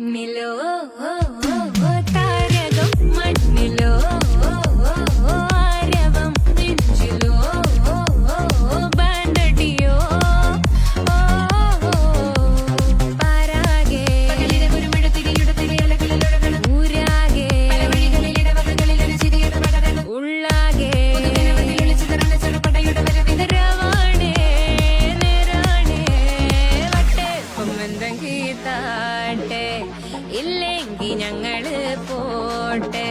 വിണ്ണിലോ താരകം മണ്ണിലോ ആരവം നെഞ്ചിലോ ബാൻഡടിയോ പാരാകെ. ഊരാകെ. ഉള്ളാകെ. രവാണേ നേരാണേ വട്ടെ പൊമ്മന്തെങ്കി താട്ടെ ഇല്ലെങ്കി ഞങ്ങൾ പോട്ടെ.